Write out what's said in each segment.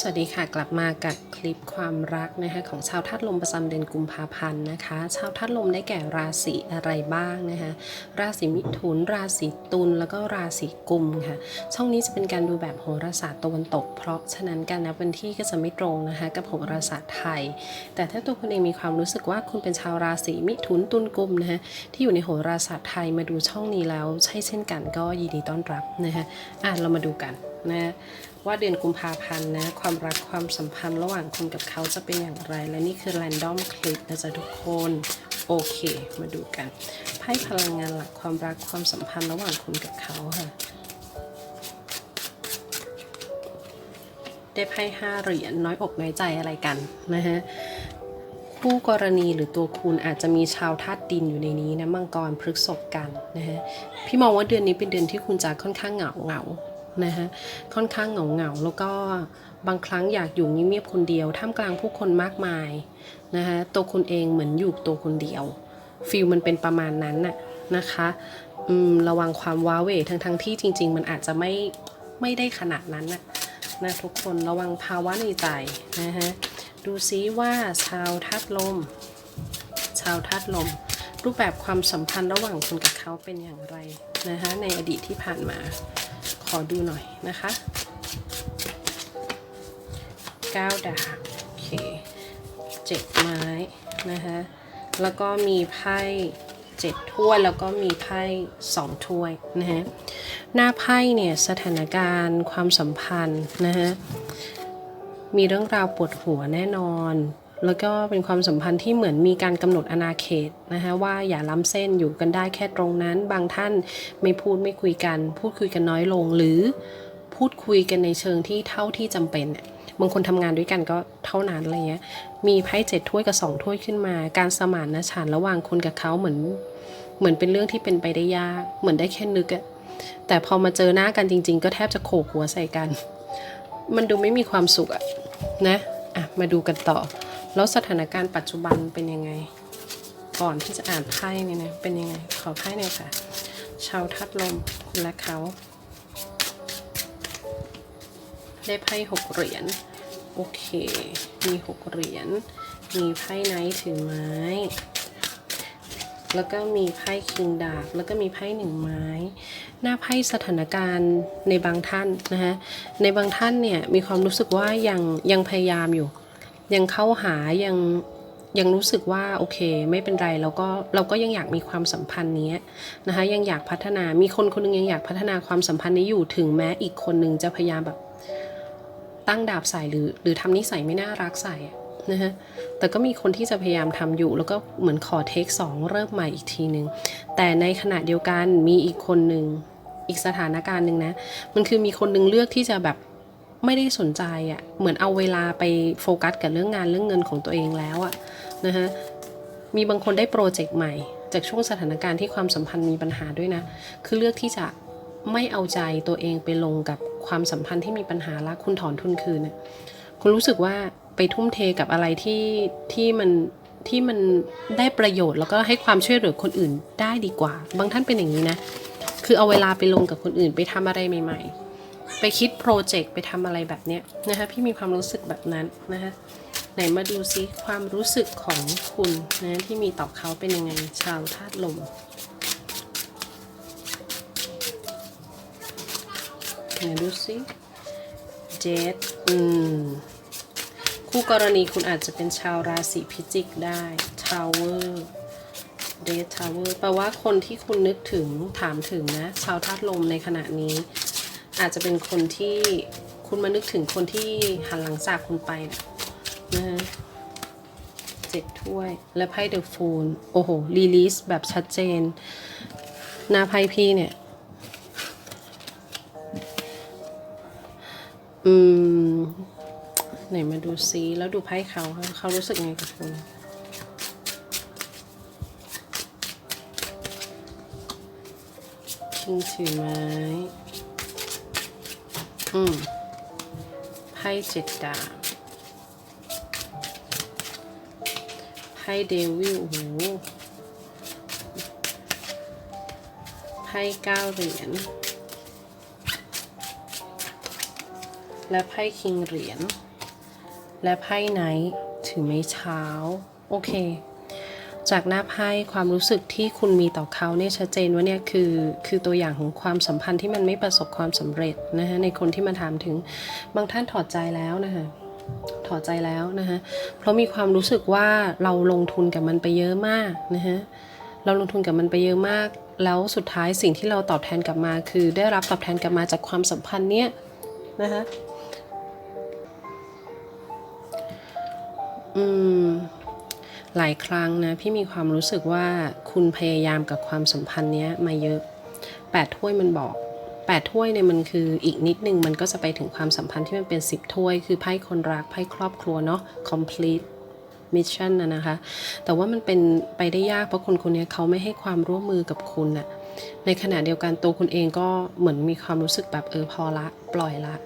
สวัสดีค่ะกลับมากับคลิปความรักนะคะของชาวธาตุลมประจำเดือนกุมภาพันธ์นะคะ ชาวธาตุลมได้แก่ราศีอะไรบ้างนะคะราศีมิถุน ราศีตุลแล้วก็ราศีกุมค่ะ ช่องนี้จะเป็นการดูแบบโหราศาสตร์ตะวันตก เพราะฉะนั้นการนับวันที่ก็จะไม่ตรงนะคะกับโหราศาสตร์ไทย แต่ถ้าตัวคุณเองมีความรู้สึกว่าคุณเป็นชาวราศีมิถุนตุลกุมนะคะที่อยู่ในโหราศาสตร์ไทยมาดูช่องนี้แล้วใช่เช่นกันก็ยินดีต้อนรับนะคะอะเรามาดูกัน นะ ว่าเดือนกุมภาพันธ์นะ ความรักความสัมพันธ์ระหว่างคุณกับเขาจะเป็นอย่างไร และนี่คือ r รนดอมคลิปนะจ๊ะทุกคน โอเค มาดูกัน ไพ่พลังงานหลักความรักความสัมพันธ์ระหว่างคุณกับเขาค่ะ ได้ไพ่ห้าเหรียญน้อยอกน้อยใจอะไรกันนะฮะคู่กรณีหรือตัวคุณอาจจะมีชาวธาตุดินอยู่ในนี้นะมังกรพฤกษกันนะฮะพี่มองว่าเดือนนี้เป็นเดือนที่คุณจะค่อนข้างเหงาเหงา นะฮะค่อนข้างเหงาเหงาแล้วก็บางครั้งอยากอยู่เงียบๆคนเดียว ท่ามกลางผู้คนมากมายนะฮะตัวคุณเองเหมือนอยู่ตัวคนเดียวฟิลมันเป็นประมาณนั้นน่ะนะคะอืมระวังความว้าเหวทั้งทั้งที่จริง ๆ มันอาจจะไม่ไม่ได้ขนาดนั้นน่ะนะทุกคนระวังภาวะในใจนะฮะดูซิว่าชาวทัดลม ชาวทัดลม รูปแบบความสัมพันธ์ระหว่างคุณกับเขาเป็นอย่างไรนะคะในอดีตที่ผ่านมาขอดูหน่อยนะคะ9ดาบโอเคเจ็ดไม้นะคะแล้วก็มีไพ่เจ็ดถ้วยแล้วก็มีไพ่สองถ้วยนะฮะหน้าไพ่เนี่ยสถานการณ์ความสัมพันธ์นะฮะมีเรื่องราวปวดหัวแน่นอน แล้วก็เป็นความสัมพันธ์ที่เหมือนมีการกำหนดอนาเขตนะคะว่าอย่าล้ำเส้นอยู่กันได้แค่ตรงนั้น บางท่านไม่พูดไม่คุยกัน พูดคุยกันน้อยลง หรือพูดคุยกันในเชิงที่เท่าที่จำเป็นน่ะบางคนทำงานด้วยกันก็เท่านั้นอะไรเงี้ยมีไพ่เจ็ดถ้วยกับสองถ้วยขึ้นมา การสมานนะฉันระหว่างคุณกับเขาเหมือน เหมือนเป็นเรื่องที่เป็นไปได้ยากเหมือนได้แค่นึกอะแต่พอมาเจอหน้ากันจริง ๆ ก็แทบจะโขกหัวใส่กัน มันดูไม่มีความสุขอะนะอะมาดูกันต่อ แล้วสถานการณ์ปัจจุบันเป็นยังไง ก่อนที่จะอ่านไพ่เนี่ยนะเป็นยังไง ขอไพ่หน่อยค่ะ ชาวทัดลมและเขา ได้ไพ่หกเหรียญ โอเค มีหกเหรียญ มีไพ่ไนท์ถือไม้ แล้วก็มีไพ่คิงดาบ แล้วก็มีไพ่หนึ่งไม้ หน้าไพ่สถานการณ์ในบางท่านนะคะในบางท่านเนี่ยมีความรู้สึกว่ายังยังพยายามอยู่ ยังเข้าหายังยังรู้สึกว่าโอเคไม่เป็นไรเราก็เราก็ยังอยากมีความสัมพันธ์นี้นะคะยังอยากพัฒนามีคนคนหนึงยังอยากพัฒนาความสัมพันธ์นี้อยู่ถึงแม้อีกคนหนึงจะพยายามแบบตั้งดาบใส่หรือหรือทำนิสัยไม่น่ารักใส่นะฮะแต่ก็มีคนที่จะพยายามทำอยู่ แล้วก็เหมือนขอเทคสองเริ่มใหม่อีกทีหนึ่งแต่ในขณะเดียวกันมีอีกคนหนึ่งอีกสถานการณ์หนึ่งนะ มันคือมีคนหนึงเลือกที่จะแบบ ไม่ได้สนใจอะ่ะเหมือนเอาเวลาไปโฟกัสกับเรื่องงานเรื่องเงินของตัวเองแล้วอะ่ะนะฮะมีบางคนได้โปรเจกต์ใหม่ จากช่วงสถานการณ์ที่ความสัมพันธ์มีปัญหาด้วยนะ คือเลือกที่จะไม่เอาใจตัวเองไปลงกับความสัมพันธ์ที่มีปัญหาล้วคุณถอนทุนคืนน่ะคุณรู้สึกว่าไปทุ่มเทกับอะไรที่ที่มันที่มันได้ประโยชน์แล้วก็ให้ความช่วยเหลือคนอื่นได้ดีกว่า บางท่านเป็นอย่างนี้นะ คือเอาเวลาไปลงกับคนอื่นไปทำอะไรใหม่ ๆ ไปคิดโปรเจกต์ไปทำอะไรแบบเนี้ยนะคะพี่มีความรู้สึกแบบนั้นนะคะไหนมาดูซิความรู้สึกของคุณนะที่มีต่อเขาเป็นยังไงชาวธาตุลมไหนดูซิเจดอืมคู่กรณีคุณอาจจะเป็นชาวราศีพิจิกได้ทาวเวอร์เดททาวเวอร์แปลว่าคนที่คุณนึกถึงถามถึงนะ ชาวธาตุลมในขณะนี้ อาจจะเป็นคนที่คุณมานึกถึงคนที่หันหลังจากคุณไปนะนะฮะเจ็ดถ้วย และไพ่เดอะฟูลโอ้โหรีลีสแบบชัดเจน หน้าไพ่พี่เนี่ย อืม ไหนมาดูซิแล้วดูไพ่เขาค่ะเขารู้สึกไงกับคุณคิงถือไม้ อืมไพ่เจ็ดดาบไพ่เดวิลโอ้โหไพ่เก้าเหรียญและไพ่คิงเหรียญและไพ่ไนท์ถือไม้เท้า โอเค จากหน้าไพ่ความรู้สึกที่คุณมีต่อเขาเนี่ยชัดเจนว่าเนี่ยคือคือตัวอย่างของความสัมพันธ์ที่มันไม่ประสบความสำเร็จนะคะในคนที่มาถามถึงบางท่านถอดใจแล้วนะคะถอดใจแล้วนะคะเพราะมีความรู้สึกว่าเราลงทุนกับมันไปเยอะมากนะคะเราลงทุนกับมันไปเยอะมาก แล้วสุดท้ายสิ่งที่เราตอบแทนกลับมา คือได้รับตอบแทนกลับมาจากความสัมพันธ์เนี้ยนะคะอืม หลายครั้งนะพี่มีความรู้สึกว่าคุณพยายามกับความสัมพันธ์เนี้ยมาเยอะแปดถ้วยมันบอกแปดถ้วยเนี่ยมันคืออีกนิดนึงมันก็จะไปถึงความสัมพันธ์ที่มันเป็นสิบถ้วย คือไพ่คนรักไพ่ครอบครัวเนาะ complete mission นะนะคะ แต่ว่ามันเป็นไปได้ยากเพราะคนคนนี้เขาไม่ให้ความร่วมมือกับคุณน่ะในขณะเดียวกันตัวคุณเองก็เหมือนมีความรู้สึกแบบเออพอละ ปล่อยละ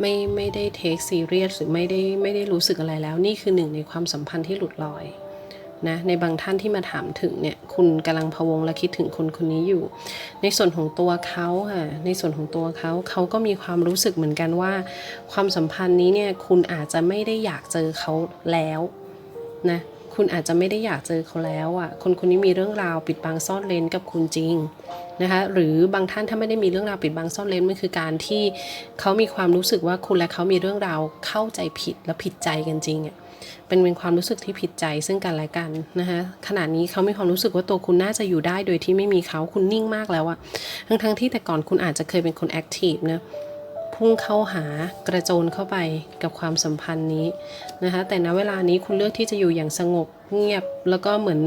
ไม่ไม่ได้ take serious หรือไม่ได้ไม่ได้รู้สึกอะไรแล้ว นี่คือหนึ่งในความสัมพันธ์ที่หลุดลอย นะในบางท่านที่มาถามถึงเนี่ยคุณกำลังพะวงและคิดถึงคนคนนี้อยู่ ในส่วนของตัวเขาค่ะในส่วนของตัวเขาเขาก็มีความรู้สึกเหมือนกันว่า ความสัมพันธ์นี้เนี่ยคุณอาจจะไม่ได้อยากเจอเขาแล้วนะ คุณอาจจะไม่ได้อยากเจอเขาแล้วอะ คนคนนี้มีเรื่องราวปิดบังซ่อนเลนกับคุณจริงนะคะ หรือบางท่านถ้าไม่ได้มีเรื่องราวปิดบังซ่อนเลนมันคือการที่เขามีความรู้สึกว่าคุณและเขามีเรื่องราวเข้าใจผิดและผิดใจกันจริงอะเป็นเป็นความรู้สึกที่ผิดใจซึ่งกันและกันนะคะขณะนี้เขามีความรู้สึกว่าตัวคุณน่าจะอยู่ได้โดยที่ไม่มีเขาคุณนิ่งมากแล้วอะทั้งทั้งที่แต่ก่อนคุณอาจจะเคยเป็นคนแอคทีฟนะ พุ่งเข้าหากระโจนเข้าไปกับความสัมพันธ์นี้นะคะแต่ณเวลานี้คุณเลือกที่จะอยู่อย่างสงบเงียบแล้วก็เหมือน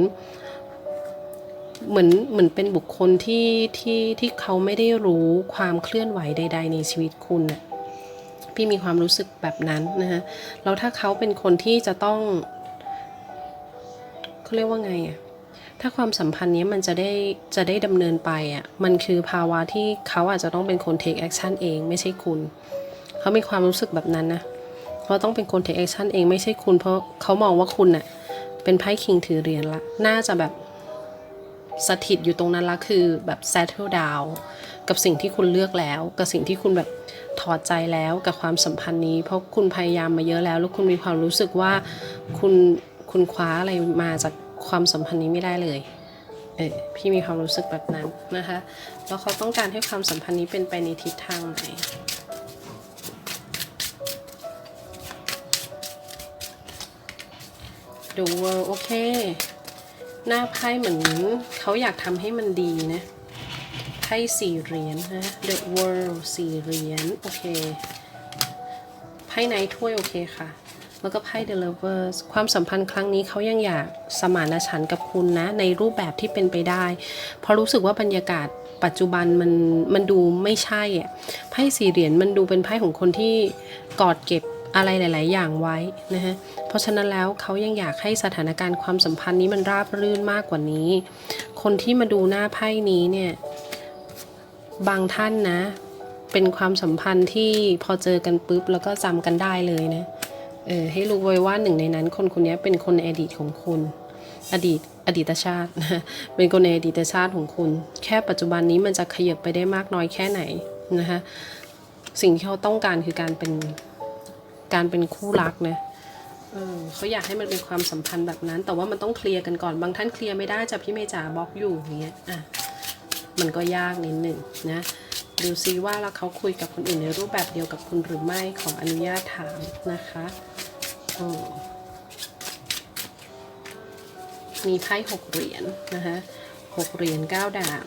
เหมือนเหมือนเป็นบุคคลที่ที่ที่เขาไม่ได้รู้ความเคลื่อนไหวใด ๆ ในชีวิตคุณน่ะพี่มีความรู้สึกแบบนั้นนะฮะแล้วถ้าเขาเป็นคนที่จะต้องเขาเรียกว่าไงอะ ถ้าความสัมพันธ์นี้มันจะได้จะได้ดำเนินไปอะมันคือภาวะที่เขาอาจจะต้องเป็นคน take action เองไม่ใช่คุณ เขามีความรู้สึกแบบนั้นนะเขาต้องเป็นคน take action เองไม่ใช่คุณ เพราะเขามองว่าคุณน่ะเป็นไพ่คิงถือเหรียญละน่าจะแบบสถิตอยู่ตรงนั้นละคือแบบ settle down กับสิ่งที่คุณเลือกแล้ว กับสิ่งที่คุณแบบถอดใจแล้วกับความสัมพันธ์นี้ เพราะคุณพยายามมาเยอะแล้ว แล้วคุณมีความรู้สึกว่าคุณคุณคว้าอะไรมาจาก ความสัมพันธ์นี้ไม่ได้เลย เออพี่มีความรู้สึกแบบนั้นนะคะ แล้วเขาต้องการให้ความสัมพันธ์นี้เป็นไปในทิศทางไหนดูเวอร์โอเค หน้าไพ่เหมือนเขาอยากทำให้มันดีนะไพ่สี่เหรียญนะ The World สี่เหรียญโอเคไพ่ไนถ้วยโอเคค่ะ แล้วก็ไพ่ The Lovers ความสัมพันธ์ครั้งนี้เขายังอยากสมานฉันท์กับคุณนะ ในรูปแบบที่เป็นไปได้ เพราะรู้สึกว่าบรรยากาศปัจจุบันมันมันดูไม่ใช่อะไพ่สี่เหรียญมันดูเป็นไพ่ของคนที่กอดเก็บอะไรหลาย ๆ อย่างไว้นะฮะ เพราะฉะนั้นแล้วเขายังอยากให้สถานการณ์ความสัมพันธ์นี้มันราบรื่นมากกว่านี้ คนที่มาดูหน้าไพ่นี้เนี่ย บางท่านนะ เป็นความสัมพันธ์ที่พอเจอกันปุ๊บแล้วก็จำกันได้เลยนะ เออให้รู้ไว้ว่าหนึ่งในนั้น คนคนนี้เป็นคนในอดีตของคุณ อดีตอดีตชาติ เป็นคนในอดีตชาติของคุณ แค่ปัจจุบันนี้มันจะขยับไปได้มากน้อยแค่ไหนนะคะสิ่งที่เขาต้องการคือการเป็นการเป็นคู่รักนะเขาอยากให้มันเป็นความสัมพันธ์แบบนั้น แต่ว่ามันต้องเคลียร์กันก่อน บางท่านเคลียร์ไม่ได้จะพี่เมย์จ๋าบล็อกอยู่อย่างเงี้ยอะมันก็ยากนิดหนึ่งนะดูซิว่าแล้วเขาคุยกับคนอื่นในรูปแบบเดียวกับคุณหรือไม่ขออนุญาตถามนะคะ มีไพ่หกเหรียญนะคะหกเหรียญเก้าดาบ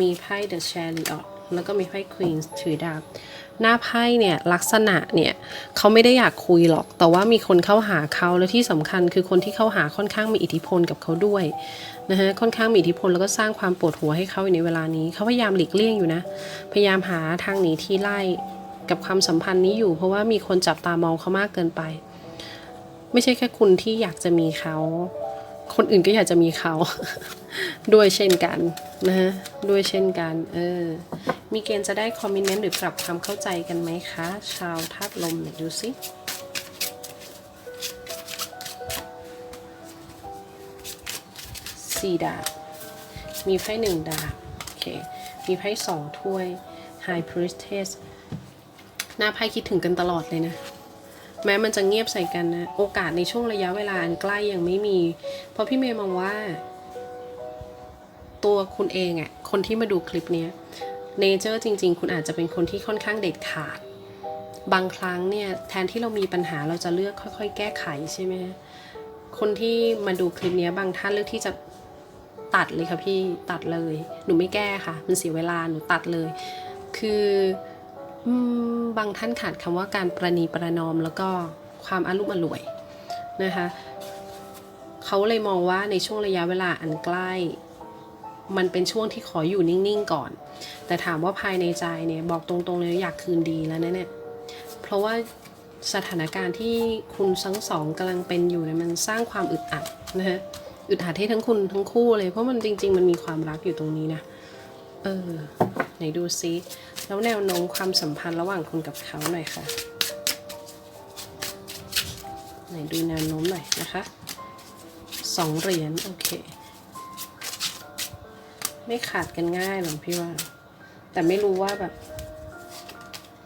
มีไพ่ The Chariot แล้วก็มีไพ่ Queen ถือดาบ หน้าไพ่เนี่ยลักษณะเนี่ยเขาไม่ได้อยากคุยหรอก แต่ว่ามีคนเข้าหาเขาและที่สำคัญคือคนที่เข้าหาค่อนข้างมีอิทธิพลกับเขาด้วยนะฮะค่อนข้างมีอิทธิพลแล้วก็สร้างความปวดหัวให้เขาในเวลานี้เขาพยายามหลีกเลี่ยงอยู่นะ พยายามหาทางหนีที่ไล่กับความสัมพันธ์นี้อยู่ เพราะว่ามีคนจับตามองเขามากเกินไป ไม่ใช่แค่คุณที่อยากจะมีเขา คนอื่นก็อยากจะมีเขา ด้วยเช่นกันนะฮะด้วยเช่นกัน เออ มีเกณฑ์จะได้คอมมิเมนต์หรือปรับความเข้าใจกันไหมคะ ชาวธาตุลมเนี่ยดูสิสี่ดาบ มีไพ่หนึ่งดาบ โอเค มีไพ่สองถ้วย High Priestess หน้าไพ่คิดถึงกันตลอดเลยนะ แม้มันจะเงียบใส่กันนะ โอกาสในช่วงระยะเวลาอันใกล้ยังไม่มี เพราะพี่เมย์มองว่า ตัวคุณเองอะคนที่มาดูคลิปนี้เนเจอร์จริง ๆ คุณอาจจะเป็นคนที่ค่อนข้างเด็ดขาด บางครั้งเนี่ย แทนที่เรามีปัญหาเราจะเลือกค่อย ๆ แก้ไขใช่ไหมคนที่มาดูคลิปนี้บางท่านเลือกที่จะตัดเลยค่ะพี่ตัดเลย หนูไม่แก้ค่ะ มันเสียเวลาหนูตัดเลย คือ บางท่านขาดคำว่าการประนีประนอมแล้วก็ความอารุ่มอร่วยนะคะเขาเลยมองว่าในช่วงระยะเวลาอันใกล้ มันเป็นช่วงที่ขออยู่นิ่งๆก่อน แต่ถามว่าภายในใจเนี่ยบอกตรงๆเลยอยากคืนดีแล้วนะเนี่ยเพราะว่าสถานการณ์ที่คุณทั้งสองกำลังเป็นอยู่เนี่ยมันสร้างความอึดอัดนะฮะอึดอัดให้ทั้งคุณทั้งคู่เลย เพราะมันจริง ๆ มันมีความรักอยู่ตรงนี้นะ เออ ไหนดูซิ แล้วแนวโน้มความสัมพันธ์ระหว่างคุณกับเขาหน่อยค่ะไหนดูแนวโน้มหน่อยนะคะสองเหรียญโอเค ไม่ขาดกันง่ายหรอกพี่ว่า แต่ไม่รู้ว่าแบบ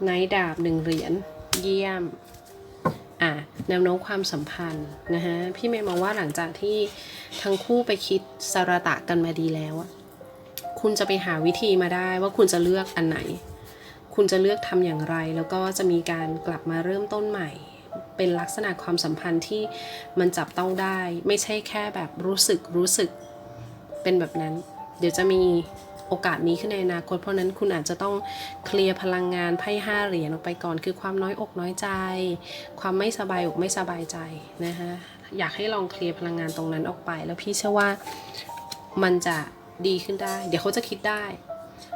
ไนดาบหนึ่งเหรียญเยี่ยมอะแนวโน้มความสัมพันธ์นะฮะพี่เมย์มองว่าหลังจากที่ทั้งคู่ไปคิดสารตะกันมาดีแล้วอะ คุณจะไปหาวิธีมาได้ว่าคุณจะเลือกอันไหน คุณจะเลือกทำอย่างไร แล้วก็จะมีการกลับมาเริ่มต้นใหม่ เป็นลักษณะความสัมพันธ์ที่มันจับต้องได้ ไม่ใช่แค่แบบรู้สึกรู้สึกเป็นแบบนั้น เดี๋ยวจะมีโอกาสนี้ขึ้นในอนาคต เพราะนั้นคุณอาจจะต้องเคลียร์พลังงานไพ่ห้าเหรียญออกไปก่อน คือความน้อยอกน้อยใจ ความไม่สบายอกไม่สบายใจนะคะอยากให้ลองเคลียร์พลังงานตรงนั้นออกไป แล้วพี่เชื่อว่ามันจะ ดีขึ้นได้ เดี๋ยวเขาจะคิดได้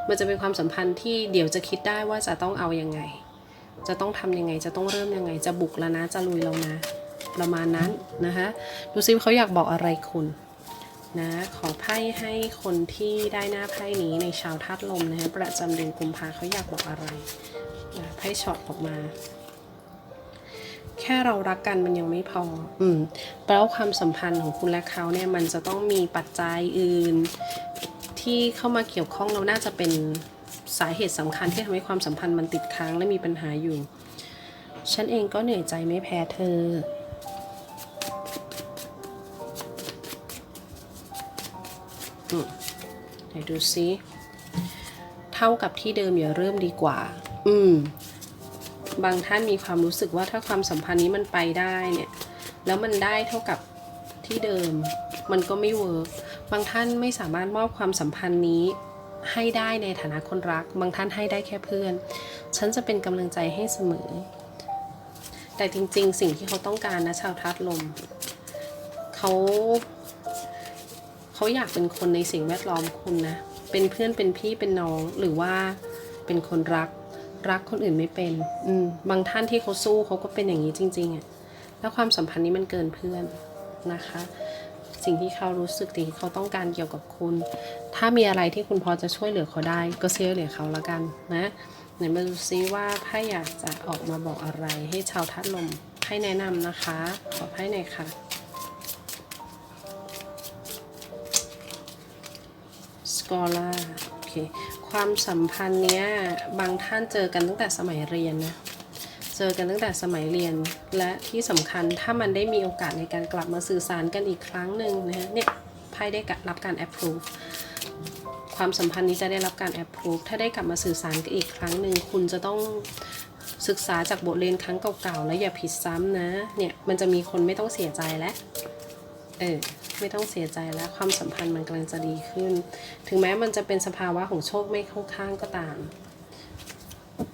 มันจะเป็นความสัมพันธ์ที่เดี๋ยวจะคิดได้ว่าจะต้องเอายังไง จะต้องทำยังไง จะต้องเริ่มยังไง จะบุกแล้วนะ จะลุยแล้วนะ ประมาณนั้นนะคะดูซิวเขาอยากบอกอะไรคุณนะขอไพ่ให้คนที่ได้หน้าไพ่นี้ในชาวธาตุลมนะฮะประจำเดือนกุมภาเขาอยากบอกอะไรนะไพ่ช็อตออกมา แค่เรารักกันมันยังไม่พอ อืมแปลว่าความสัมพันธ์ของคุณและเขาเนี่ยมันจะต้องมีปัจจัยอื่น ที่เข้ามาเกี่ยวข้องเราน่าจะเป็นสาเหตุสำคัญที่ทำให้ความสัมพันธ์มันติดค้างและมีปัญหาอยู่ ฉันเองก็เหนื่อยใจไม่แพ้เธอไหนดูซิ เท่ากับที่เดิมอย่าเริ่มดีกว่า อืม บางท่านมีความรู้สึกว่าถ้าความสัมพันธ์นี้มันไปได้เนี่ย แล้วมันได้เท่ากับที่เดิม มันก็ไม่เวิร์กบางท่านไม่สามารถมอบความสัมพันธ์นี้ให้ได้ในฐานะคนรัก บางท่านให้ได้แค่เพื่อน ฉันจะเป็นกำลังใจให้เสมอ แต่จริง ๆ สิ่งที่เขาต้องการนะชาวทัดลม เขาเขาอยากเป็นคนในสิ่งแวดล้อมคุณนะ เป็นเพื่อนเป็นพี่เป็นน้องหรือว่าเป็นคนรัก รักคนอื่นไม่เป็น อืมบางท่านที่เขาสู้เขาก็เป็นอย่างนี้จริง ๆอะ่ะแล้วความสัมพันธ์นี้มันเกินเพื่อนนะคะ สิ่งที่เขารู้สึกสิ่งที่เขาต้องการเกี่ยวกับคุณ ถ้ามีอะไรที่คุณพอจะช่วยเหลือเขาได้ ก็ช่วยเหลือเขาละกันนะไหนมาดูซิว่าไพ่อยากจะออกมาบอกอะไรให้ชาวทัดลมให้แนะนำนะคะ ขอไพ่หน่อยค่ะสกอล่าโอเค ความสัมพันธ์เนี้ยบางท่านเจอกันตั้งแต่สมัยเรียนนะเจอกันตั้งแต่สมัยเรียนและที่สำคัญถ้ามันได้มีโอกาสในการกลับมาสื่อสารกันอีกครั้งหนึ่งนะฮะเนี่ยไพ่ได้รับการ approve ความสัมพันธ์นี้จะได้รับการ approve ถ้าได้กลับมาสื่อสารกันอีกครั้งหนึ่งคุณจะต้องศึกษาจากบทเรียนครั้งเก่าๆ แล้วอย่าผิดซ้ำนะ เนี่ย มันจะมีคนไม่ต้องเสียใจแล้ว เออไม่ต้องเสียใจแล้วความสัมพันธ์มันกำลังจะดีขึ้น ถึงแม้มันจะเป็นสภาวะของโชคไม่เข้าข้างก็ตาม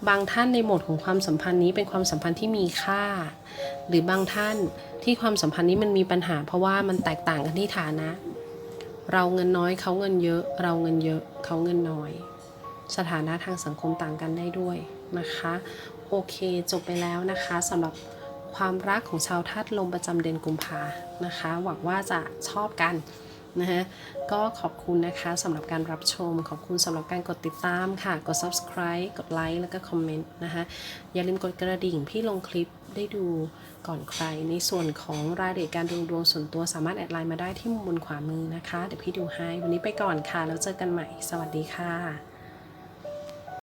บางท่านในโหมดของความสัมพันธ์นี้เป็นความสัมพันธ์ที่มีค่า หรือบางท่านที่ความสัมพันธ์นี้มันมีปัญหา เพราะว่ามันแตกต่างกันที่ฐานะ เราเงินน้อยเขาเงินเยอะ เราเงินเยอะเขาเงินน้อย สถานะทางสังคมต่างกันได้ด้วยนะคะ โอเคจบไปแล้วนะคะสำหรับ ความรักของชาวธาตุลมประจำเดือนกุมภานะคะ หวังว่าจะชอบกันนะฮะก็ขอบคุณนะคะสำหรับการรับชม ขอบคุณสำหรับการกดติดตามค่ะ กด subscribe กดไลค์แล้วก็คอมเมนต์นะคะอย่าลืมกดกระดิ่งพี่ลงคลิปได้ดูก่อนใคร ในส่วนของรายละเอียดการดูดวงส่วนตัวสามารถแอดไลน์มาได้ที่มุมบนขวามือนะคะ เดี๋ยวพี่ดูให้ วันนี้ไปก่อนค่ะ แล้วเจอกันใหม่ สวัสดีค่ะ